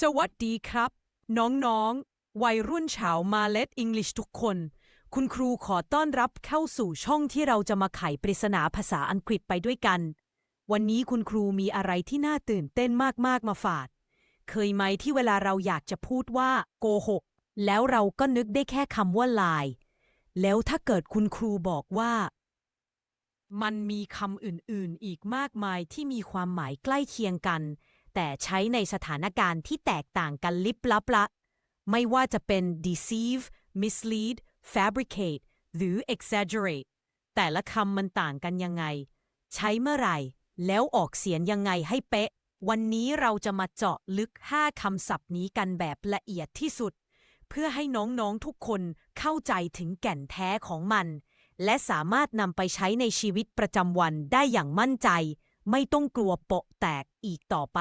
สวัสดีครับ น้องๆ วัยรุ่นชาวมาเลดอังกฤษทุกคน คุณครูขอต้อนรับเข้าสู่ช่องที่เราจะมาไขปริศนาภาษาอังกฤษไปด้วยกัน วันนี้คุณครูมีอะไรที่น่าตื่นเต้นมากๆมาฝาก เคยไหมที่เวลาเราอยากจะพูดว่าโกหก แล้วเราก็นึกได้แค่คำว่าลาย แล้วถ้าเกิดคุณครูบอกว่า มันมีคำอื่นๆ อีกมากมายที่มีความหมายใกล้เคียงกัน แต่ใช้ในสถานการณ์ที่แตกต่างกันลิบลับละ ไม่ว่าจะเป็น deceive mislead fabricate หรือ exaggerate แต่ละคำมันต่างกันยังไง ใช้เมื่อไหร่ แล้วออกเสียงยังไงให้เป๊ะ วันนี้เราจะมาเจาะลึก 5 คำศัพท์นี้กันแบบละเอียดที่สุด เพื่อให้น้องๆทุกคนเข้าใจถึงแก่นแท้ของมัน และสามารถนำไปใช้ในชีวิตประจำวันได้อย่างมั่นใจ ไม่ต้องกลัวโปะแตกอีกต่อไป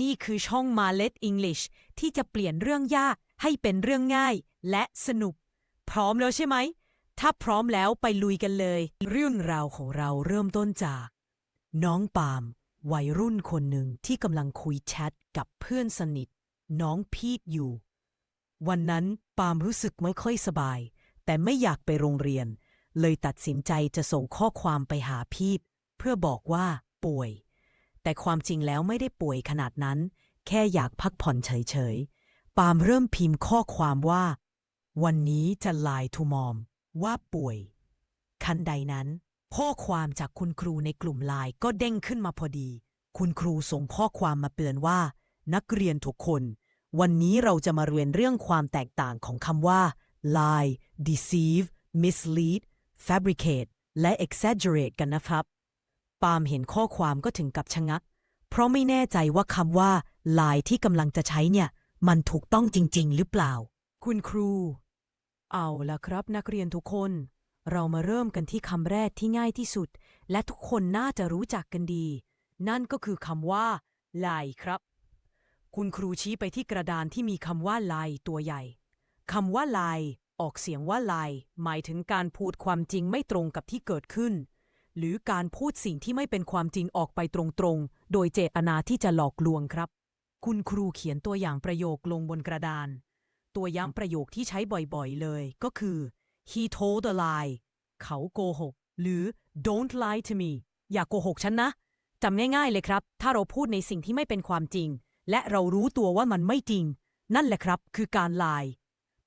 นี่คือช่องมาเล t English ที่จะเปลี่ยนเรื่องยากให้เป็นเรื่องง่ายและสนุก พร้อมแล้วใช่ไหม ถ้าพร้อมแล้วไปลุยกันเลย เรื่องราวของเราเริ่มต้นจาก น้องปาล์มวัยรุ่นคนหนึ่งที่กำลังคุยแชทกับเพื่อนสนิท น้องพีทอยู่ วันนั้นปาล์มรู้สึกไม่ค่อยสบาย แต่ไม่อยากไปโรงเรียน เลยตัดสินใจจะส่งข้อความไปหาพีทเพื่อบอกว่าป่วย แต่ความจริงแล้วไม่ได้ป่วยขนาดนั้น แค่อยากพักผ่อนเฉยๆ ปาล์มเริ่มพิมพ์ข้อความว่า วันนี้จะไลน์ทูมอม ว่าป่วย คันใดนั้น ข้อความจากคุณครูในกลุ่มไลน์ก็เด้งขึ้นมาพอดี คุณครูส่งข้อความมาเตือนว่า นักเรียนทุกคน วันนี้เราจะมาเรียนเรื่องความแตกต่างของคำว่า lie deceive mislead fabricate และ exaggerate กันนะครับ ปาล์มเห็นข้อความก็ถึงกับชะงัก เพราะไม่แน่ใจว่าคำว่า lie ที่กำลังจะใช้เนี่ย มันถูกต้องจริง ๆ หรือเปล่า คุณครู เอาละครับนักเรียนทุกคน เรามาเริ่มกันที่คำแรกที่ง่ายที่สุด และทุกคนน่าจะรู้จักกันดี นั่นก็คือคำว่า lie ครับ คุณครูชี้ไปที่กระดานที่มีคำว่า lie ตัวใหญ่คำว่า lie ออกเสียงว่า lie หมายถึงการพูดความจริงไม่ตรงกับที่เกิดขึ้น หรือการพูดสิ่งที่ไม่เป็นความจริงออกไปตรงๆ โดยเจตนาที่จะหลอกลวงครับ คุณครูเขียนตัวอย่างประโยคลงบนกระดาน ตัวย้ำประโยคที่ใช้บ่อยๆเลยก็คือ he told a lie เขาโกหก หรือ don't lie to me อย่าโกหกฉันนะจำง่ายๆเลยครับ ถ้าเราพูดในสิ่งที่ไม่เป็นความจริง และเรารู้ตัวว่ามันไม่จริง นั่นแหละครับ คือการลาย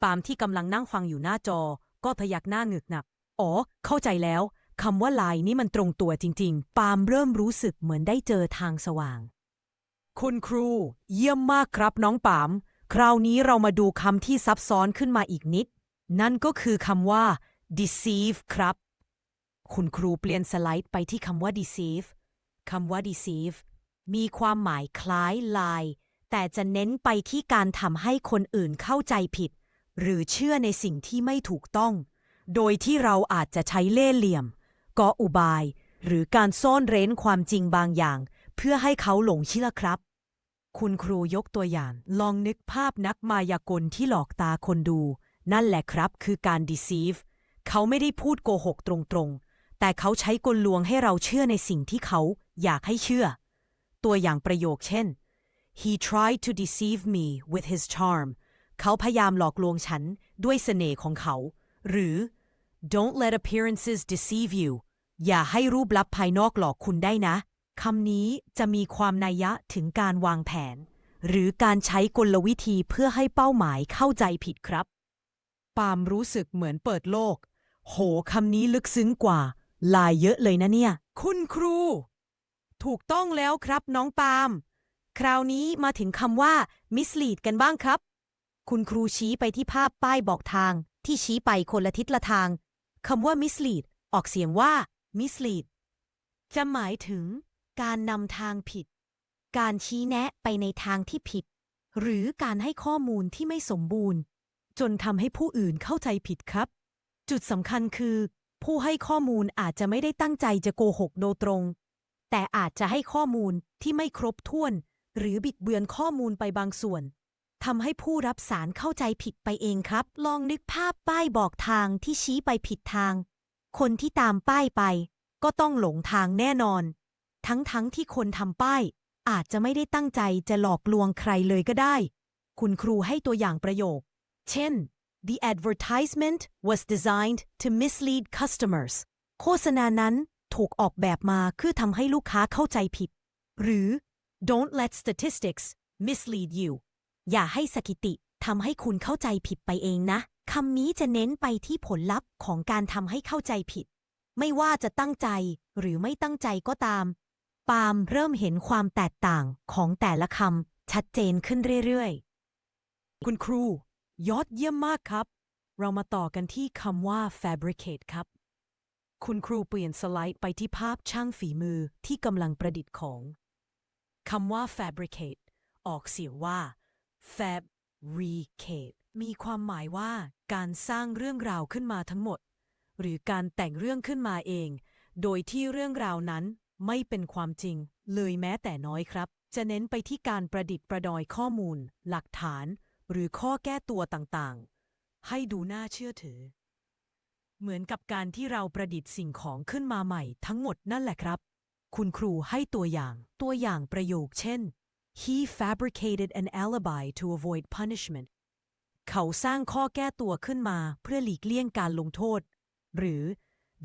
ปาล์มที่กำลังนั่งฟังอยู่หน้าจอ ก็พยักหน้าหงึกหนัก อ๋อ เข้าใจแล้ว คำว่าลายนี่มันตรงตัวจริง ๆ ปาล์มเริ่มรู้สึกเหมือนได้เจอทางสว่าง คุณครู เยี่ยมมากครับน้องปาม คราวนี้เรามาดูคำที่ซับซ้อนขึ้นมาอีกนิด นั่นก็คือคำว่า deceive ครับ คุณครูเปลี่ยนสไลด์ไปที่คำว่า deceive คำว่า deceive มีความหมายคล้ายลาย แต่จะเน้นไปที่การทำให้คนอื่นเข้าใจผิด หรือเชื่อในสิ่งที่ไม่ถูกต้อง โดยที่เราอาจจะใช้เล่ห์เหลี่ยม ก่ออุบาย หรือการซ่อนเร้นความจริงบางอย่าง เพื่อให้เขาหลงเชื่อครับ คุณครูยกตัวอย่าง ลองนึกภาพนักมายากลที่หลอกตาคนดู นั่นแหละครับคือการ deceive เขาไม่ได้พูดโกหกตรงๆ แต่เขาใช้กลลวงให้เราเชื่อในสิ่งที่เขาอยากให้เชื่อ ตัวอย่างประโยคเช่น he tried to deceive me with his charm เขาพยายามหลอกลวงฉันด้วยเสน่ห์ของเขา หรือ don't let appearances deceive you อย่าให้รูปลักษณ์ภายนอกหลอกคุณได้นะ คำนี้จะมีความนัยยะถึงการวางแผน หรือการใช้กลวิธีเพื่อให้เป้าหมายเข้าใจผิดครับ ปาล์มรู้สึกเหมือนเปิดโลก โหคำนี้ลึกซึ้งกว่า ลายเยอะเลยนะเนี่ย คุณครู ถูกต้องแล้วครับน้องปาล์มคราวนี้มาถึงคำว่า mislead กันบ้างครับ คุณครูชี้ไปที่ภาพป้ายบอกทางที่ชี้ไปคนละทิศละทาง คำว่า mislead ออกเสียงว่า mislead จะหมายถึง การนำทางผิด การชี้แนะไปในทางที่ผิด หรือการให้ข้อมูลที่ไม่สมบูรณ์ จนทำให้ผู้อื่นเข้าใจผิดครับ จุดสำคัญคือ ผู้ให้ข้อมูลอาจจะไม่ได้ตั้งใจจะโกหกโดยตรง แต่อาจจะให้ข้อมูลที่ไม่ครบถ้วน หรือบิดเบือนข้อมูลไปบางส่วน ทำให้ผู้รับสารเข้าใจผิดไปเองครับ ลองนึกภาพป้ายบอกทางที่ชี้ไปผิดทาง คนที่ตามป้ายไป ก็ต้องหลงทางแน่นอน ทั้งๆทที่คนทำป้าย อาจจะไม่ได้ตั้งใจจะหลอกลวงใครเลยก็ได้ คุณครูให้ตัวอย่างประโยค เช่น The advertisement was designed to mislead customers โฆษณานั้นถูกออกแบบมาเพื่อทำให้ลูกค้าเข้าใจผิด หรือ Don't let statistics mislead you อย่าให้สถิติทำให้คุณเข้าใจผิดไปเองนะคำนี้จะเน้นไปที่ผลลัพธ์ของการทำให้เข้าใจผิด ไม่ว่าจะตั้งใจหรือไม่ตั้งใจก็ตาม ปาล์มเริ่มเห็นความแตกต่างของแต่ละคำชัดเจนขึ้นเรื่อยๆ คุณครู ยอดเยี่ยมมากครับ เรามาต่อกันที่คำว่า fabricate ครับ คุณครูเปลี่ยนสไลด์ไปที่ภาพช่างฝีมือที่กำลังประดิษฐ์ของคำว่า fabricate ออกเสียงว่า fabricate มีความหมายว่าการสร้างเรื่องราวขึ้นมาทั้งหมด หรือการแต่งเรื่องขึ้นมาเอง โดยที่เรื่องราวนั้นไม่เป็นความจริง เลยแม้แต่น้อยครับ จะเน้นไปที่การประดิษฐ์ประดอยข้อมูล หลักฐาน หรือข้อแก้ตัวต่างๆ ให้ดูน่าเชื่อถือ เหมือนกับการที่เราประดิษฐ์สิ่งของขึ้นมาใหม่ทั้งหมดนั่นแหละครับ คุณครูให้ตัวอย่างตัวอย่างประโยคเช่น He fabricated an alibi to avoid punishment เขาสร้างข้อแก้ตัวขึ้นมาเพื่อหลีกเลี่ยงการลงโทษ หรือ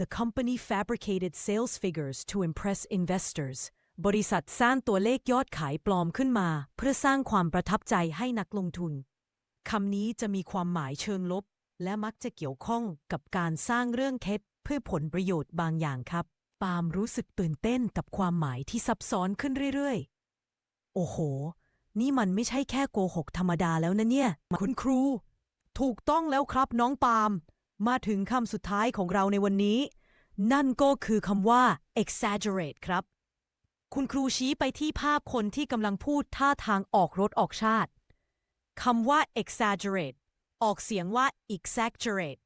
The company fabricated sales figures to impress investors บริษัทสร้างตัวเลขยอดขายปลอมขึ้นมา เพื่อสร้างความประทับใจให้นักลงทุน คำนี้จะมีความหมายเชิงลบ และมักจะเกี่ยวข้องกับการสร้างเรื่องเท็จเพื่อผลประโยชน์บางอย่างครับ ปาล์มรู้สึกตื่นเต้นกับความหมายที่ซับซ้อนขึ้นเรื่อยๆ โอ้โห นี่มันไม่ใช่แค่โกหกธรรมดาแล้วนะเนี่ย คุณครู ถูกต้องแล้วครับน้องปาล์มมาถึงคำสุดท้ายของเราในวันนี้ นั่นก็คือคำว่า exaggerate ครับ คุณครูชี้ไปที่ภาพคนที่กำลังพูดท่าทางออกรถออกชาติคำว่า exaggerate ออกเสียงว่า exaggerate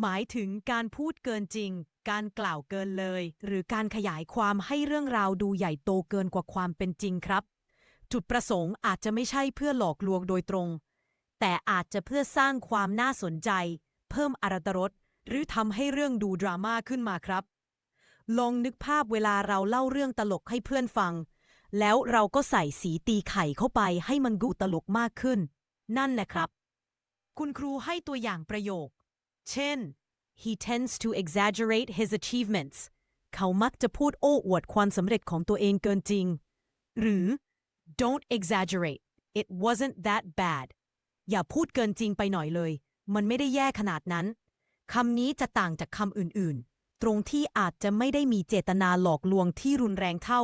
หมายถึงการพูดเกินจริง การกล่าวเกินเลย หรือการขยายความให้เรื่องราวดูใหญ่โตเกินกว่าความเป็นจริงครับ จุดประสงค์อาจจะไม่ใช่เพื่อหลอกลวงโดยตรง แต่อาจจะเพื่อสร้างความน่าสนใจ เพิ่มอรรถรสหรือทำให้เรื่องดูดราม่าขึ้นมาครับ ลองนึกภาพเวลาเราเล่าเรื่องตลกให้เพื่อนฟัง แล้วเราก็ใส่สีตีไข่เข้าไปให้มันดูตลกมากขึ้น นั่นนะครับ คุณครูให้ตัวอย่างประโยค เช่น he tends to exaggerate his achievements เขามักจะพูดโอ้อวดความสำเร็จของตัวเองเกินจริง หรือ don't exaggerate it wasn't that bad อย่าพูดเกินจริงไปหน่อยเลย มันไม่ได้แย่ขนาดนั้น คำนี้จะต่างจากคำอื่นๆ ตรงที่อาจจะไม่ได้มีเจตนาหลอกลวงที่รุนแรงเท่า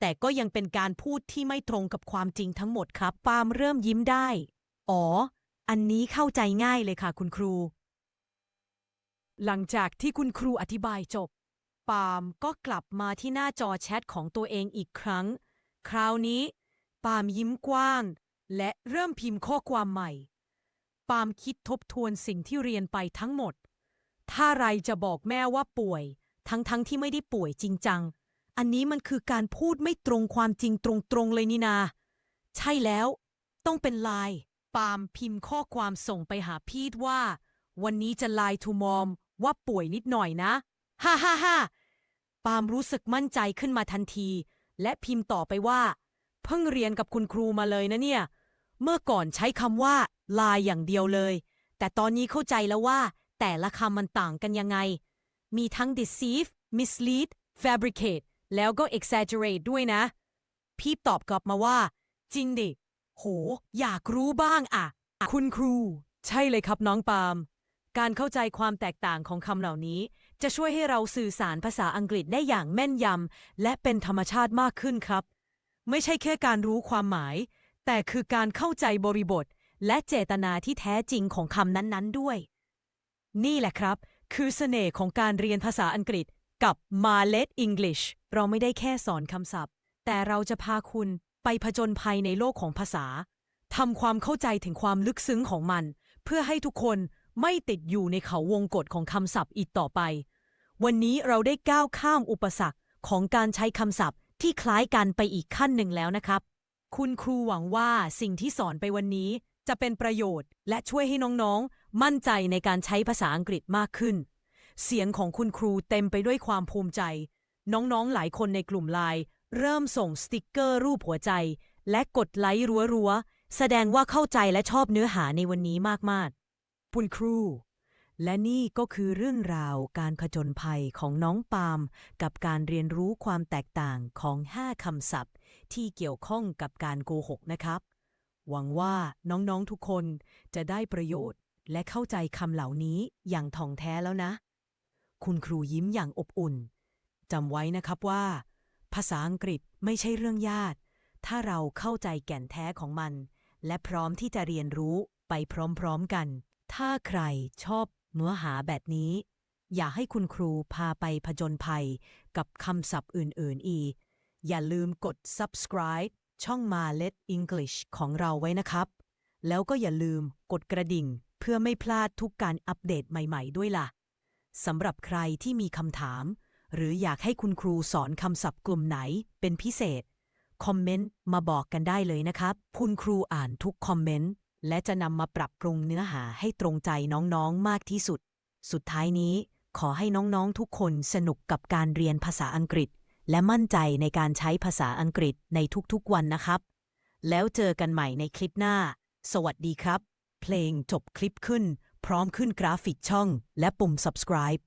แต่ก็ยังเป็นการพูดที่ไม่ตรงกับความจริงทั้งหมดครับ ปาล์มเริ่มยิ้มได้ อ๋อ อันนี้เข้าใจง่ายเลยค่ะคุณครู หลังจากที่คุณครูอธิบายจบ ปาล์มก็กลับมาที่หน้าจอแชทของตัวเองอีกครั้ง คราวนี้ปามยิ้มกว้าง และเริ่มพิมพ์ข้อความใหม่ ปามคิดทบทวนสิ่งที่เรียนไปทั้งหมด ถ้าไรจะบอกแม่ว่าป่วย ทั้งๆทที่ไม่ได้ป่วยจริงจัง อันนี้มันคือการพูดไม่ตรงความจริงตรงๆเลยนี่นา ใช่แล้ว ต้องเป็นไลน์ปามพิมพ์ข้อความส่งไปหาพีทว่า วันนี้จะไลน์ทูมอมว่าป่วยนิดหน่อยนะ ฮ่าฮ่าฮ่าปามรู้สึกมั่นใจขึ้นมาทันที และพิมพ์ต่อไปว่า เพิ่งเรียนกับคุณครูมาเลยนะเนี่ย เมื่อก่อนใช้คำว่าลน์อย่างเดียวเลย แต่ตอนนี้เข้าใจแล้วว่า แต่ละคำมันต่างกันยังไง มีทั้ง deceive mislead fabricate แล้วก็ exaggerate ด้วยนะ พี่ตอบกลับมาว่า จริงดิ โห อยากรู้บ้างอะคุณครู ใช่เลยครับน้องปาล์มการเข้าใจความแตกต่างของคำเหล่านี้ จะช่วยให้เราสื่อสารภาษาอังกฤษได้อย่างแม่นยำและเป็นธรรมชาติมากขึ้นครับ ไม่ใช่แค่การรู้ความหมาย แต่คือการเข้าใจบริบท และเจตนาที่แท้จริงของคำนั้นๆด้วย นี่แหละครับ คือเสน่ห์ของการเรียนภาษาอังกฤษกับ m a l e t English เราไม่ได้แค่สอนคำศัพท์ แต่เราจะพาคุณไปผจญภัยในโลกของภาษาทำความเข้าใจถึงความลึกซึ้งของมัน เพื่อให้ทุกคนไม่ติดอยู่ในเขาวงกฏของคำศัพท์อีกต่อไป วันนี้เราได้ก้าวข้ามอุปสรรคของการใช้คำศัพท์ที่คล้ายกันไปอีกขั้นหนึ่งแล้วนะครับ คุณครูหวังว่าสิ่งที่สอนไปวันนี้จะเป็นประโยชน์ และช่วยให้น้องๆ มั่นใจในการใช้ภาษาอังกฤษมากขึ้น เสียงของคุณครูเต็มไปด้วยความภูมิใจ น้องๆ หลายคนในกลุ่มไลน์เริ่มส่งสติกเกอร์รูปหัวใจ และกดไลค์รัวๆ แสดงว่าเข้าใจและชอบเนื้อหาในวันนี้มากๆคุณครู และนี่ก็คือเรื่องราวการผจญภัยของน้องปาล์มกับการเรียนรู้ความแตกต่างของ 5 คำศัพท์ ที่เกี่ยวข้องกับการโกหกนะครับ หวังว่าน้องๆทุกคนจะได้ประโยชน์ และเข้าใจคำเหล่านี้อย่างท่องแท้แล้วนะ คุณครูยิ้มอย่างอบอุ่นจำไว้นะครับว่า ภาษาอังกฤษไม่ใช่เรื่องยากถ้าเราเข้าใจแก่นแท้ของมัน และพร้อมที่จะเรียนรู้ไปพร้อมๆกัน ถ้าใครชอบ เนื้อหาแบบนี้ อย่าให้คุณครูพาไปผจญภัยกับคำศัพท์อื่น ๆ อีก อย่าลืมกด subscribe ช่องมา Let English ของเราไว้นะครับ แล้วก็อย่าลืมกดกระดิ่งเพื่อไม่พลาดทุกการอัปเดตใหม่ ๆ ด้วยล่ะสำหรับใครที่มีคำถาม หรืออยากให้คุณครูสอนคำศัพท์กลุ่มไหนเป็นพิเศษ คอมเมนต์มาบอกกันได้เลยนะครับ คุณครูอ่านทุกคอมเมนต์ และจะนำมาปรับปรุงเนื้อหาให้ตรงใจน้องๆมากที่สุด สุดท้ายนี้ขอให้น้องๆทุกคนสนุกกับการเรียนภาษาอังกฤษ และมั่นใจในการใช้ภาษาอังกฤษในทุกๆวันนะครับ แล้วเจอกันใหม่ในคลิปหน้า สวัสดีครับ เพลงจบคลิปขึ้น พร้อมขึ้นกราฟิกช่อง และปุ่ม subscribe